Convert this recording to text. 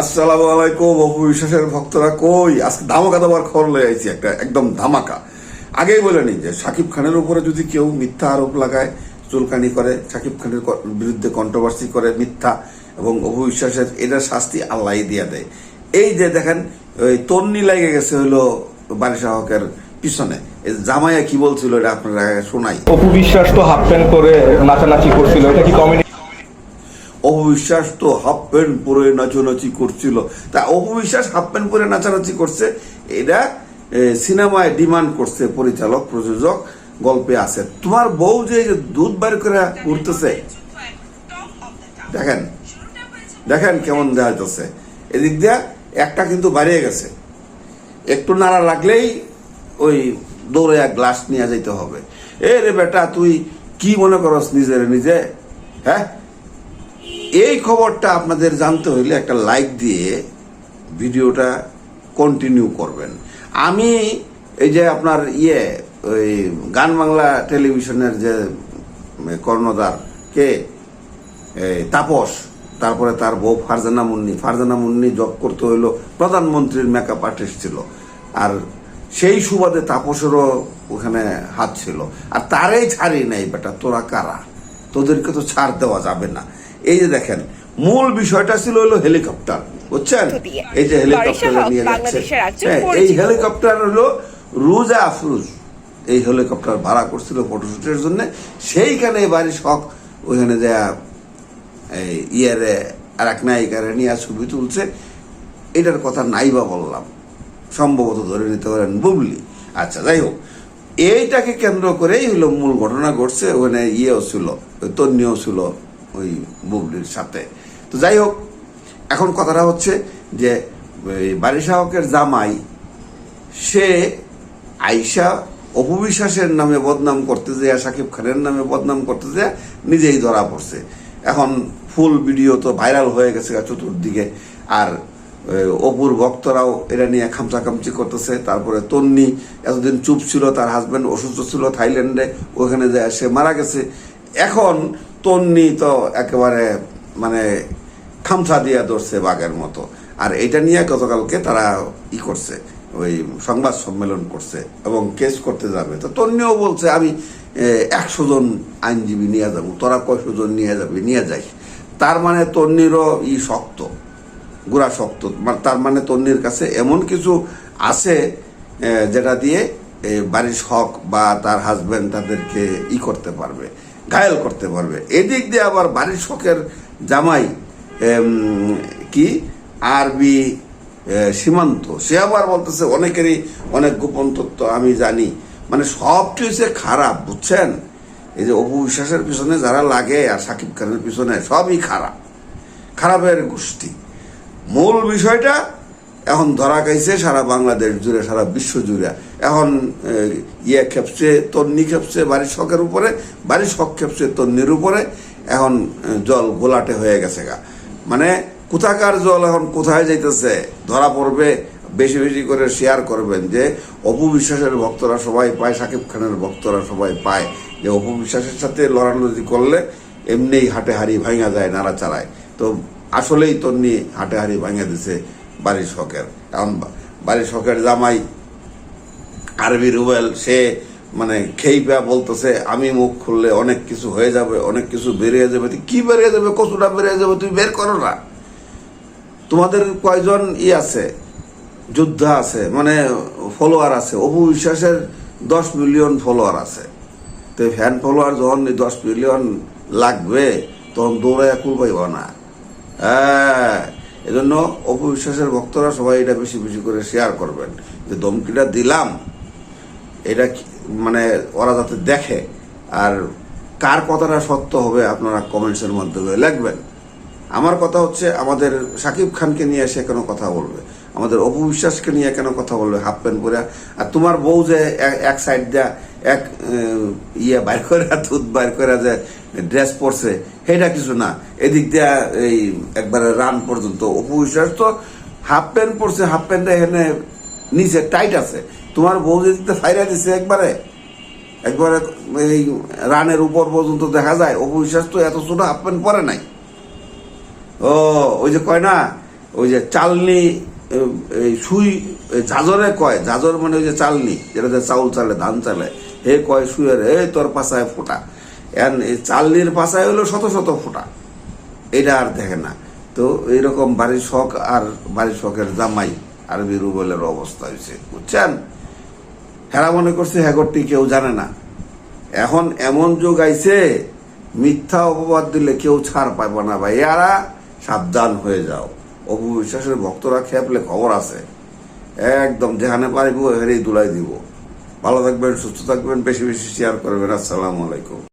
আসসালামু আলাইকুম, অপু বিশ্বাসের ভক্তরা কই? আজকে ধামাকা খবর লয়ে আইছি একটা একদম ধামাকা। আগেই বলে যে সাকিব খানের উপরে যদি কেউ মিথ্যা আরোপ লাগায়, চুলকানি করে, সাকিব খানের বিরুদ্ধে কন্ট্রোভার্সি করে মিথ্যা এবং অপু বিশ্বাসের শাস্তি আল্লাহ দিয়ে দেয়। এই যে দেখেন, ওই তন্নি লেগে গেছে হলো বারিশা হকের পিছনে। জামাইয়া কি বলছিল এটা আপনারা শোনাই। অপু বিশ্বাস তো হাফ প্যান্ট করে নাচানাচি করছিল, এটা কি কমেডি অপবিশ্বাস তো হাফ প্যান্ট পরে নাচানাচি করছিল। তা অপবিশ্বাস হাফ প্যান্ট পরে নাচানাচি করছে, এটা সিনেমায় ডিমান্ড করছে পরিচালক, প্রযোজক, গল্পে আছে। তোমার বউ যে দুধ বাইর করে ঘুরতেছে দেখেন দেখেন কেমন যাচ্ছে এদিক দিয়ে একটা কিন্তু বাড়িয়ে গেছে। একটু নাড়া লাগলেই ওই দৌড়ে এক গ্লাস নিয়ে যাইতে হবে। এ রে বেটা, তুই কি মনে করস নিজের নিজে? হ্যাঁ? এই খবরটা আপনাদের জানতে হইলে একটা লাইক দিয়ে ভিডিওটা কন্টিনিউ করবেন। আমি এই যে আপনার ইয়ে ওই গান বাংলা টেলিভিশনের যে কর্ণধার কে তাপস, তারপরে তার বউ ফারজানা মুন্নি ফারজানা মুন্নি জব করতে হইল, প্রধানমন্ত্রীর মেকআপ আর্টিস্ট ছিল। আর সেই সুবাদে তাপসেরও ওখানে হাত ছিল। আর তারাই ছাড়ি নাই বেটা, তোরা কারা? তোদেরকে তো ছাড় দেওয়া যাবে না। এই যে দেখেন মূল বিষয়টা ছিল হলো হেলিকপ্টার বুঝছেন? এই যে হেলিকপ্টার নিয়ে যাচ্ছে। হ্যাঁ, এই হেলিকপ্টার হলো রুজা আফরুজ। এই হেলিকপ্টার ভাড়া করছিল ফটোশুটের জন্য। সেইখানে বাড়ি শখ ওইখানে যা ইয়ারে আর এক নায়িকারে নিয়ে ছবি তুলছে। এটার কথা নাই বা বললাম। সম্ভবত ধরে নিতে পারেন বুবলি। আচ্ছা যাই হোক। এইটাকে কেন্দ্র করেই হলো মূল ঘটনা ঘটছে। ওখানে ইয়েও ছিল ওই তন্নিও ছিল। ওই বুবলির সাথে। তো যাই হোক এখন কথাটা হচ্ছে যে ওই বারিশা হকের জামাই, সে আইসা অপবিশ্বাসের নামে বদনাম করতে যায়, সাকিব খানের নামে বদনাম করতে যায় নিজেই ধরা পড়ছে। এখন ফুল ভিডিও তো ভাইরাল হয়ে গেছে চতুর্দিকে। আর অপুর ভক্তরাও এটা নিয়ে খামচা খামচি করতেছে। তারপরে তন্নি এতদিন চুপ ছিল, তার হাজবেন্ড অসুস্থ ছিল থাইল্যান্ডে, ওখানে যায় সে মারা গেছে। এখন তন্নি তো একেবারে মানে খামসা দিয়ে ধরছে বাঘের মতো। আর এটা নিয়ে গতকালকে তারা ই করছে, ওই সংবাদ সম্মেলন করছে এবং কেস করতে যাবে। তো তন্নিও বলছে, আমি একশো জন আইনজীবী নিয়ে যাব, তোরা কয়শো জন নিয়ে যাবে, নিয়ে যাই। তার মানে তন্নিরও ই শক্ত, গুড়া শক্ত। মানে তার মানে তন্নির কাছে এমন কিছু আছে যেটা দিয়ে বাড়ির শখ বা তার হাজব্যান্ড তাদেরকে ই করতে পারবে। ঘায়েল করতে পারবে। এদিক দিয়ে আবার বাড়ির শখের জামাই কি? আরবি সীমান্ত। সে আবার বলতেছে, অনেকেরই অনেক গোপন তথ্য আমি জানি। মানে সবটি হচ্ছে খারাপ, বুঝছেন? এই যে অপু বিশ্বাসের পিছনে যারা লাগে আর সাকিব খানের পিছনে, সবই খারাপ। খারাপের গোষ্ঠী। মূল বিষয়টা এখন ধরা খাইছে সারা বাংলাদেশ জুড়ে, সারা বিশ্ব জুড়ে। এখন ইয়ে খেপছে, তন্নি খেপছে বাড়ির শখের উপরে, বাড়ির শখ খেপছে তন্নির উপরে। এখন জল গোলাটে হয়ে গেছে গা। মানে কোথাকার জল এখন কোথায় যাইতেছে? ধরা পড়বে, বেশি বেশি করে শেয়ার করবেন যে, অপু বিশ্বাসের ভক্তরা সবাই পায়, সাকিব খানের ভক্তরা সবাই পায় যে, অপু বিশ্বাসের সাথে লড়ালড়ি করলে, এমনিই হাটে হাড়ি ভাঙা যায়, নাড়া চালায়। তো আসলেই তন্নি হাটে হাড়ি ভাঙা দিছে। বাড়ির শখের। বা- বাড়ির শখের জামাই আরবি রুবেল, সে মানে খেইপা বলতেছে, আমি মুখ খুললে অনেক কিছু হয়ে যাবে, অনেক কিছু বেরিয়ে যাবে কি বেরিয়ে যাবে কচুটা বেরিয়ে যাবে তুমি বের করো না। তোমাদের কয়জন ই আছে? যোদ্ধা আছে মানে ফলোয়ার আছে অপু বিশ্বাসের দশ মিলিয়ন ফলোয়ার আছে। তো ফ্যান ফলোয়ার যখন দশ মিলিয়ন লাগবে, তখন দৌড়ে কুল পাইব না হ্যাঁ। এজন্য অপু বিশ্বাসের ভক্তরা সবাই এটা বেশি বেশি করে শেয়ার করবেন। যে ধমকিটা দিলাম, এটা মানে ওরা যাতে দেখে, আর কার কথাটা সত্য হবে আপনারা কমেন্টসের মাধ্যমে লিখবেন। আমার কথা হচ্ছে, আমাদের সাকিব খানকে নিয়ে সে কেন কথা বলবে? আমাদের অপবিশ্বাসকে নিয়ে কেন কথা বলবে? হাফ প্যান্ট পরে আর তোমার বউ যে এক- এক সাইড দিয়া এক ইয়ে বাইর করে দুধ বাইর করে যে ড্রেস পরছে সেটা কিছু না। এদিক দিয়া এই একবারে রান পর্যন্ত অপু বিশ্বাস তো হাফ প্যান্ট পরছে হাফ প্যান্টটা এখানে নিচে টাইট আছে। তোমার বউ যেদিকে ফাইরা দিছে একবারে একবারে এই রানের উপর পর্যন্ত দেখা যায় অপু বিশ্বাস তো এত ছোট হাফ প্যান্ট পরে নাই। ও, ওই যে কয় না, ওই যে চালনি, এই সুই জাজরে কয় জাজর মানে ওই যে চালনি, যেটাতে চাউল চালে, ধান চালে, হে কয় সুয়ের হে তোর পাশায় ফোটা। চালনির পাশায় হলো শত শত ফোটা। এটা আর দেখে না। তো এইরকম বাড়ির শখ আর বাড়ির শখের জামাই আরবি রুবেলের অবস্থা হয়েছে। বুঝছেন? হেরা মনে করছে হ্যাগরটি কেউ জানে না। এখন এমন যুগ আইছে, মিথ্যা অপবাদ দিলে কেউ ছাড় পাইব না, ভাই। এরা সাবধান হয়ে যাও। অপবিশ্বাসের ভক্তরা খেপলে খবর আছে। একদম যেখানে পারিব হেরেই দুলাই দিব। ভালো থাকবেন, সুস্থ থাকবেন, বেশি বেশি শেয়ার করবেন। আসসালামু আলাইকুম।